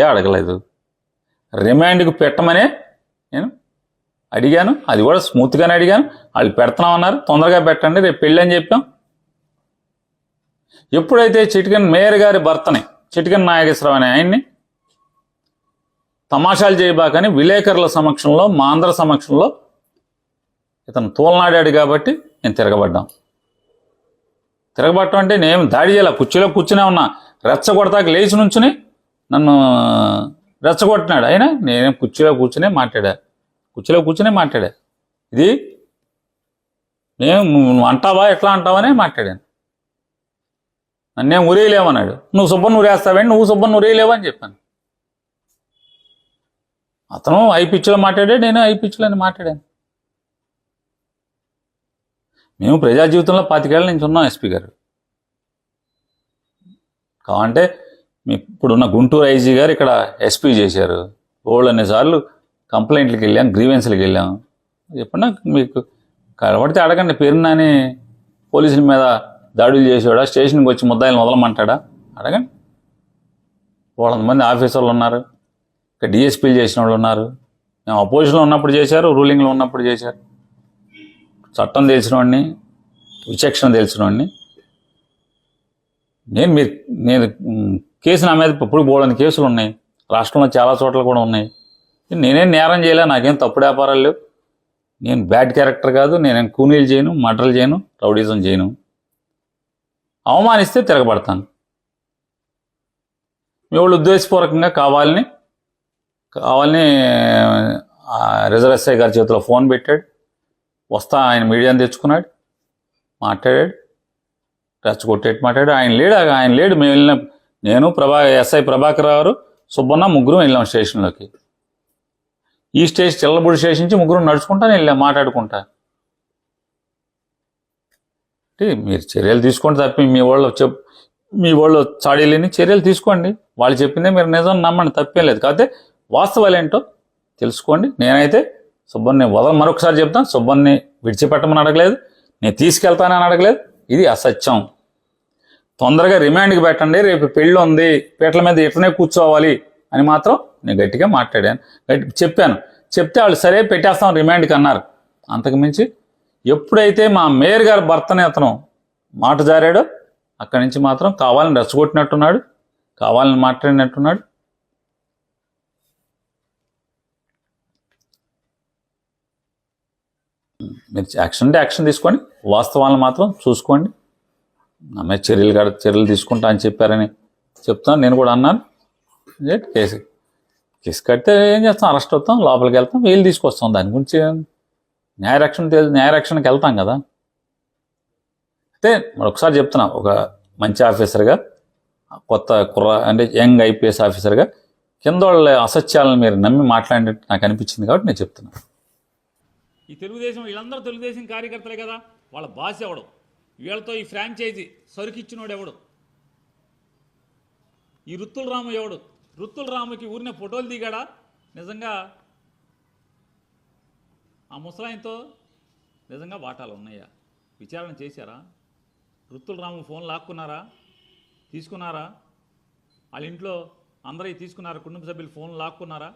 ఏ అడగలేదు. రిమాండ్కి పెట్టమనే నేను అడిగాను. అది కూడా స్మూత్గానే అడిగాను. వాళ్ళు పెడుతున్నామన్నారు తొందరగా పెట్టండి. రేపు పెళ్ళి అని చెప్పాం. ఎప్పుడైతే చిటికన్ మేయర్ గారి భర్తని చిటికన్ నాగేశ్వరరావు అనే ఆయన్ని తమాషాలు చేయబాకని విలేకరుల సమక్షంలో మా సమక్షంలో ఇతను తోలనాడాడు కాబట్టి నేను తిరగబడ్డాం. తిరగబట్టం అంటే నేను దాడి చేయాల? కుర్చీలో కూర్చునే ఉన్నా. రెచ్చగొడతాక లేచి నుంచుని నన్ను రెచ్చగొట్టినాడు. అయినా నేను కుర్చీలో కూర్చునే మాట్లాడా? కుర్చీలో కూర్చునే మాట్లాడా? ఇది నేను నువ్వు అంటావా? ఎట్లా అంటావనే మాట్లాడాను. నన్నేం ఉరేయలేమన్నాడు నువ్వు సుబ్బన్ ఉరేస్తావేంటి నువ్వు సుబ్బన్ ఉరేయలేవా అని చెప్పాను. అతను ఐ పిచ్చిలో మాట్లాడాడు నేను ఐ పిచ్చిలో మాట్లాడాను. మేము ప్రజా జీవితంలో పాతికేళ్ళ నుంచి ఉన్నాం ఎస్పీ గారు. కావంటే ఇప్పుడున్న గుంటూరు ఐజీ గారు ఇక్కడ ఎస్పీ చేశారు. ఓల్డ్ అనేసార్లు కంప్లైంట్లకు వెళ్ళాం గ్రీవెన్స్లకు వెళ్ళాం. చెప్పండి మీకు కనబడితే అడగండి పేరునాని పోలీసుల మీద దాడులు చేసేవాడా స్టేషన్కి వచ్చి ముద్దాయిలు మొదలమంటాడా? అడగండి. వాళ్ళ మంది ఆఫీసర్లు ఉన్నారు ఇక్కడ డిఎస్పీలు చేసిన వాళ్ళు ఉన్నారు. మేము అపోజిషన్లో ఉన్నప్పుడు చేశారు రూలింగ్లో ఉన్నప్పుడు చేశారు. చట్టం తెలిసిన వాడిని విచక్షణ తెలిసిన వాడిని నేను మీరు నేను కేసు నా మీద ఇప్పుడు పోవడానికి కేసులు ఉన్నాయి. రాష్ట్రంలో చాలా చోట్ల కూడా ఉన్నాయి. నేనేం నేరం చేయలే నాకేం తప్పుడు వ్యాపారాలు లేవు. నేను బ్యాడ్ క్యారెక్టర్ కాదు నేనేం కూనీలు చేయను మర్డర్లు చేయను రౌడీజం చేయను. అవమానిస్తే తిరగబడతాను. మీ వాళ్ళు ఉద్దేశపూర్వకంగా కావాలని కావాలని రిజర్వ్ ఎస్ఐ గారి చేతిలో ఫోన్ పెట్టాడు. వస్తా ఆయన మీడియాని తెచ్చుకున్నాడు. మాట్లాడాడు. రెచ్చగొట్టేట్టు మాట్లాడు ఆయన లేడు ఆయన లేడు. మేము వెళ్ళిన నేను ప్రభా ఎస్ఐ ప్రభాకర్ గారు సుబ్బన్న ముగ్గురు వెళ్ళాం స్టేషన్లోకి. ఈ స్టేషన్ చిల్లబుడి స్టేషన్ నుంచి ముగ్గురు నడుచుకుంటానే వెళ్ళాం మాట్లాడుకుంటా. అంటే మీరు చర్యలు తీసుకోండి తప్పి మీ వాళ్ళు చెప్ మీ వాళ్ళు చాడీలేని చర్యలు తీసుకోండి. వాళ్ళు చెప్పిందే మీరు నిజం నమ్మండి తప్పేం లేదు. కాకపోతే వాస్తవాలు ఏంటో తెలుసుకోండి. నేనైతే సుబ్బన్ని వదల మరొకసారి చెప్తాను సుబ్బన్ని విడిచిపెట్టమని అడగలేదు నేను తీసుకెళ్తానని అడగలేదు. ఇది అసత్యం. తొందరగా రిమాండ్కి పెట్టండి రేపు పెళ్ళి ఉంది పీటల మీద ఇట్లనే కూర్చోవాలి అని మాత్రం నేను గట్టిగా మాట్లాడాను. గట్టి చెప్పాను. చెప్తే వాళ్ళు సరే పెట్టేస్తాం రిమాండ్కి అన్నారు. అంతకుమించి ఎప్పుడైతే మా మేయర్ గారి భర్తనే అతను మాట జారాడో అక్కడి నుంచి మాత్రం కావాలని రెచ్చగొట్టినట్టున్నాడు కావాలని మాట్లాడినట్టున్నాడు. మీరు యాక్షన్ అంటే యాక్షన్ తీసుకోండి వాస్తవాలను మాత్రం చూసుకోండి. ఆమె చర్యలు కాడ చర్యలు తీసుకుంటా అని చెప్పారని చెప్తాను. నేను కూడా అన్నాను. కేసు కేసు కడితే ఏం చేస్తాం? అరెస్ట్ అవుతాం లోపలికి వెళ్తాం వీళ్ళు తీసుకొస్తాం. దాని గురించి న్యాయరక్షణ న్యాయరక్షణకి వెళ్తాం కదా. అయితే మరొకసారి చెప్తున్నా ఒక మంచి ఆఫీసర్గా కొత్త కుర్ర అంటే యంగ్ ఐపీఎస్ ఆఫీసర్గా కింద వాళ్ళ అసత్యాలను మీరు నమ్మి మాట్లాడినట్టు నాకు అనిపించింది కాబట్టి నేను చెప్తున్నాను ఈ తెలుగుదేశం వీళ్ళందరూ తెలుగుదేశం కార్యకర్తలే కదా. వాళ్ళ బాస్ ఎవడు? వీళ్ళతో ఈ ఫ్రాంచైజీ సరుకిచ్చినోడు ఎవడు ఈ రుత్తుల రాము ఎవడు? రుత్తుల రాముకి ఊరినే ఫోటోలు దిగాడా? నిజంగా ఆ ముసలాయనతో నిజంగా వాటాలు ఉన్నాయా? విచారణ చేశారా? రుత్తుల రాము ఫోన్ లాక్కున్నారా? తీసుకున్నారా? వాళ్ళ ఇంట్లో అందరూ తీసుకున్నారా కుటుంబ సభ్యులు ఫోన్ లాక్కున్నారా?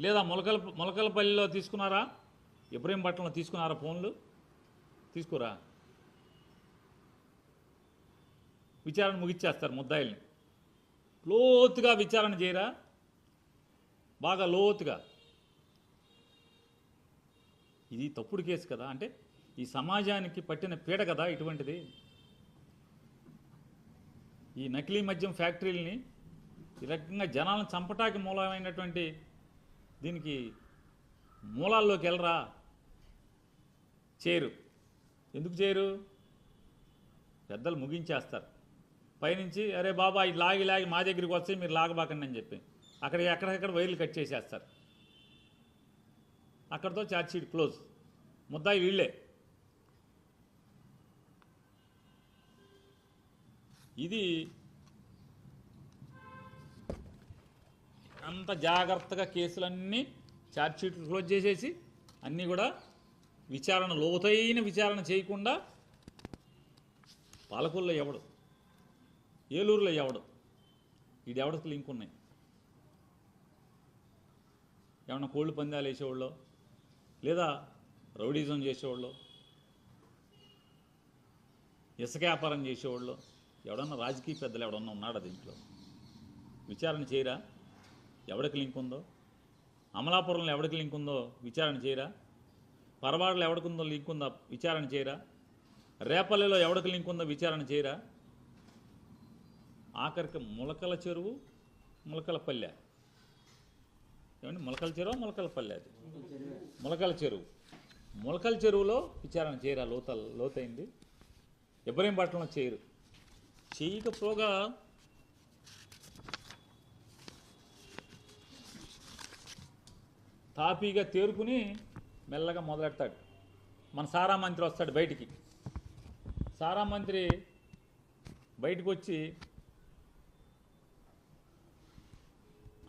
లేదా మొలకల మొలకలపల్లిలో తీసుకున్నారా? ఇబ్రహీంపట్నంలో తీసుకున్నారా ఫోన్లు? తీసుకురా? విచారణ ముగిచ్చేస్తారు ముద్దాయిల్ని. లోతుగా విచారణ చేయరా? బాగా లోతుగా. ఇది తప్పుడు కేసు కదా? అంటే ఈ సమాజానికి పట్టిన పీడ కదా ఇటువంటిది? ఈ నకిలీ మద్యం ఫ్యాక్టరీలని ఈ రకంగా జనాలను చంపటానికి మూలమైనటువంటి దీనికి మూలాల్లోకి వెళ్ళరా చేయరు ఎందుకు చేయరు పెద్దలు ముగించేస్తారు. పైనుంచి అరే బాబా ఇది లాగి లాగి మా దగ్గరికి వస్తే మీరు లాగబాకండి అని చెప్పి. అక్కడ ఎక్కడెక్కడ వైర్లు కట్ చేసేస్తారు. అక్కడతో ఛార్జ్షీట్ క్లోజ్. ముద్దాయి వీళ్ళే. ఇది అంత జాగ్రత్తగా కేసులన్నీ ఛార్జ్షీట్లు క్లోజ్ చేసేసి అన్నీ కూడా విచారణ లోతైన విచారణ చేయకుండా పాలకూరులో ఎవడు? ఏలూరులో ఎవడు? ఇది ఎవడికి లింక్ ఉన్నాయి? ఏమన్నా కోళ్ళు పందాలు వేసేవాళ్ళు? లేదా రౌడీజం చేసేవాళ్ళు? ఇసుక వ్యాపారం చేసేవాళ్ళు? ఎవడన్నా రాజకీయ పెద్దలు ఎవడన్నా ఉన్నాడా దీంట్లో? విచారణ చేయరా? ఎవడికి లింక్ ఉందో? అమలాపురంలో ఎవడికి లింక్ ఉందో విచారణ చేయరా? పరవాడలో ఎవడికి ఉందో లింక్ ఉందా? విచారణ చేయరా? రేపల్లెలో ఎవడికి లింక్ ఉందో విచారణ చేయరా? ఆఖరికి ములకల చెరువు మొలకల పల్లె. ఏమండి? ములకల చెరువు మొలకల పల్లె అది? ములకల చెరువు. ములకల చెరువులో విచారణ చేయరా? లోత లోతైంది. ఇబ్రహీంపట్నంలో చేయరు. చేయకపోగా తాపీగా తేరుకుని మెల్లగా మొదలెడతాడు. మన సారా మంత్రి వస్తాడు బయటికి. సారా మంత్రి బయటకు వచ్చి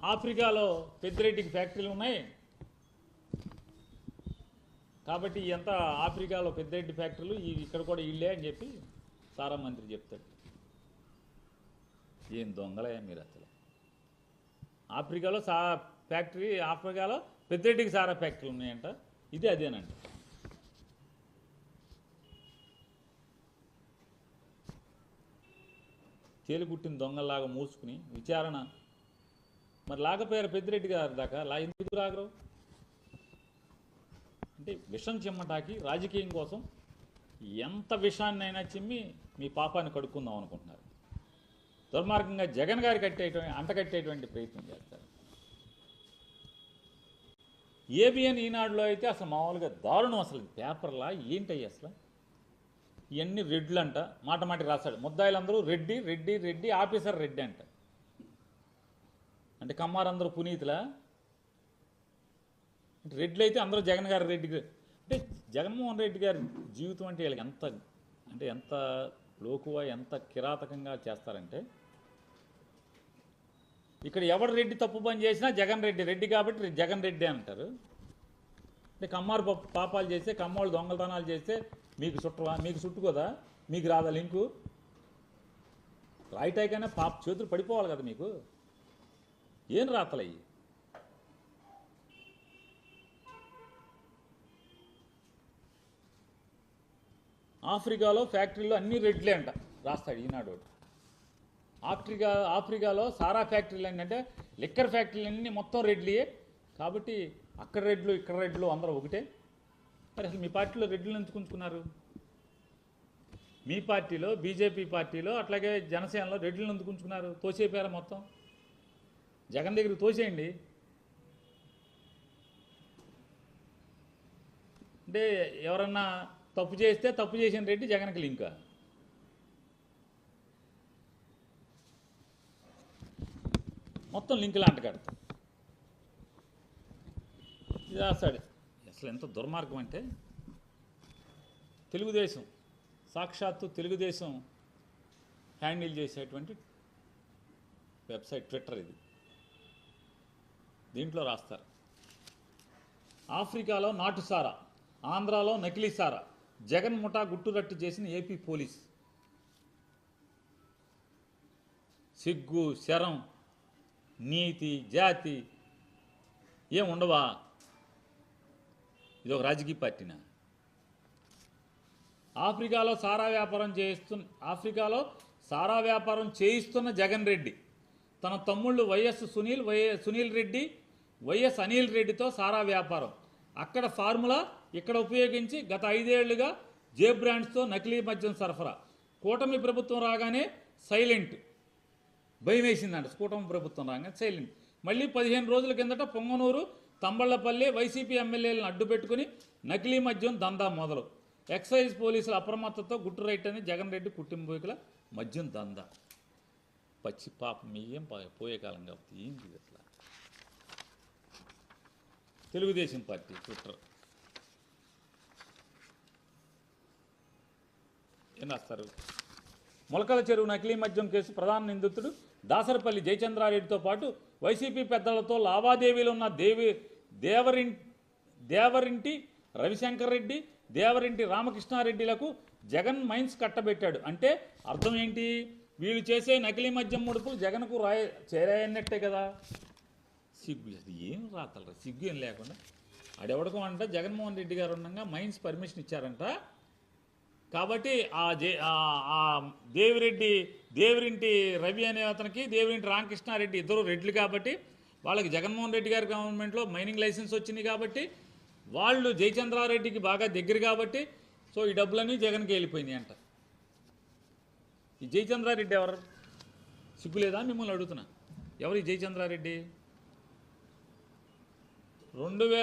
ఆఫ్రికాలో పెద్దిరెడ్డికి ఫ్యాక్టరీలు ఉన్నాయి. కాబట్టి ఎంత ఆఫ్రికాలో పెద్దిరెడ్డి ఫ్యాక్టరీలు ఇక్కడ కూడా ఇళ్ళే అని చెప్పి సారా మంత్రి చెప్తాడు. ఏం దొంగలే మీరు అసలు? ఆఫ్రికాలో సా ఫ్యాక్టరీ ఆఫ్రికాలో పెద్దిరెడ్డికి సారా ఫ్యాక్టరీలు ఉన్నాయంట. ఇది అదేనండి. తేలిగుట్టిన దొంగల్లాగా మూసుకుని విచారణ. మరి లాగపోయారు పెద్దిరెడ్డి గారి దాకా? లా ఎందుకు రాగరు అంటే విషం చిమ్మటాకి రాజకీయం కోసం ఎంత విషాన్నైనా చిమ్మి మీ పాపాన్ని కడుక్కుందాం అనుకుంటున్నారు. దుర్మార్గంగా జగన్ గారి కట్టేటువంటి అంట కట్టేటువంటి ప్రయత్నం చేస్తారు. ఏబిఎన్ ఈనాడులో అయితే అసలు మామూలుగా దారుణం అసలు. పేపర్లా ఏంటయ్యి అసలు? ఇవన్నీ రెడ్లు అంట మాట మాటి రాశాడు. ముద్దాయిలందరూ రెడ్డి రెడ్డి రెడ్డి ఆఫీసర్ రెడ్డి అంట. అంటే కమ్మారందరూ పునీతులా? అంటే రెడ్లు అయితే అందరూ జగన్ గారి రెడ్డి గారు. అంటే జగన్మోహన్ రెడ్డి గారి జీవితం అంటే వీళ్ళకి ఎంత అంటే ఎంత లోకువ ఎంత కిరాతకంగా చేస్తారంటే ఇక్కడ ఎవడు రెడ్డి తప్పు పని చేసినా జగన్ రెడ్డి రెడ్డి కాబట్టి జగన్ రెడ్డి అంటారు. అంటే కమ్మారు పాపాలు చేస్తే కమ్మోళ్ళు దొంగతనాలు చేస్తే మీకు చుట్టవా? మీకు చుట్టుకోదా? మీకు రాదా లింకు రాయిటాయికైనా పాప చేతులు పడిపోవాలి కదా మీకు. ఏం రాతలయ్యి ఆఫ్రికాలో ఫ్యాక్టరీలో అన్ని రెడ్లే అంట రాస్తాడు ఈనాడు ఆఫ్రికా ఆఫ్రికాలో సారా ఫ్యాక్టరీలు ఏంటంటే లిక్కర్ ఫ్యాక్టరీలన్నీ మొత్తం రెడ్లియే. కాబట్టి అక్కడ రెడ్లు ఇక్కడ రెడ్లు అందరూ ఒకటే. మరి అసలు మీ పార్టీలో రెడ్లు ఎందుకుంచుకున్నారు మీ పార్టీలో బీజేపీ పార్టీలో అట్లాగే జనసేనలో రెడ్లు ఎందుకుంచుకున్నారు ఉంచుకున్నారు? మొత్తం? జగన్ దగ్గర తోసేయండి. అంటే ఎవరన్నా తప్పు చేస్తే తప్పు చేసిన రెడ్డి జగన్కి లింకా. మొత్తం లింకులు అంటగడతాం ఇది రాస్తాడు. అసలు ఎంత దుర్మార్గం అంటే తెలుగుదేశం సాక్షాత్తు తెలుగుదేశం హ్యాండిల్ చేసేటువంటి వెబ్సైట్ ట్విట్టర్ ఇది. దీంట్లో రాస్తారు. ఆఫ్రికాలో నాటు సారా ఆంధ్రాలో నకిలీ సారా జగన్ ముఠా గుట్టురట్టు చేసిన ఏపీ పోలీస్. సిగ్గు శరం నీతి జాతి ఏం ఉండవా? ఇది ఒక రాజకీయ పార్టీనా ఆఫ్రికాలో సారా వ్యాపారం చేయిస్తున్న ఆఫ్రికాలో సారా వ్యాపారం చేయిస్తున్న జగన్ రెడ్డి తన తమ్ముళ్ళు YS Sunil Y Sunil Reddy YS Anil రెడ్డితో సారా వ్యాపారం. అక్కడ ఫార్ములా ఇక్కడ ఉపయోగించి గత ఐదేళ్ళుగా జే బ్రాండ్స్తో నకిలీ మద్యం సరఫరా. కూటమి ప్రభుత్వం రాగానే సైలెంట్. భయం వేసిందంట కూటమి ప్రభుత్వం రాగానే సైలెంట్ మళ్ళీ పదిహేను రోజుల కిందట పొంగనూరు తంబళ్ళపల్లి వైసీపీ ఎమ్మెల్యేలను అడ్డు పెట్టుకుని నకిలీ మద్యం దందా మొదలు. ఎక్సైజ్ పోలీసుల అప్రమత్తతో గుట్టు రైట్ అని జగన్ రెడ్డి కుటుంబీకుల మద్యం దందా. పచ్చి పాపం ఏం పోయే కాలం కాబట్టి ఏంటి అట్లా. తెలుగుదేశం పార్టీ ట్విట్టర్ ఏం రాస్తారు? మొలకల చెరువు నకిలీ మద్యం కేసు ప్రధాన నిందితుడు దాసరపల్లి జయచంద్రారెడ్డితో పాటు వైసీపీ పెద్దలతో లావాదేవీలు ఉన్న దేవి దేవరిం దేవరింటి రవిశంకర్ రెడ్డి దేవరింటి రామకృష్ణారెడ్డిలకు జగన్ మైన్స్ కట్టబెట్టాడు. అంటే అర్థం ఏంటి? వీళ్ళు చేసే నకిలీ మద్యం ముడుపులు జగన్కు రాయ చేరాయన్నట్టే కదా. సిగ్గు అది ఏం రాతలరా సిగ్గు ఏం లేకుండా. ఆడెవడకో అంట జగన్మోహన్ రెడ్డి గారు ఉండగా మైన్స్ పర్మిషన్ ఇచ్చారంట. కాబట్టి ఆ జే ఆ- దేవిరెడ్డి దేవిరింటి రవి అనే అతనికి దేవిరింటి రామకృష్ణారెడ్డి ఇద్దరు రెడ్లు కాబట్టి వాళ్ళకి జగన్మోహన్ రెడ్డి గారి గవర్నమెంట్లో మైనింగ్ లైసెన్స్ వచ్చింది కాబట్టి వాళ్ళు జయచంద్రారెడ్డికి బాగా దగ్గర కాబట్టి సో ఈ డబ్బులన్నీ జగన్కి వెళ్ళిపోయింది అంట. ఈ జయచంద్రారెడ్డి ఎవరు? సిగ్గులేదా? మిమ్మల్ని అడుగుతున్నా. ఎవరు ఈ జయచంద్రారెడ్డి? రెండు వేల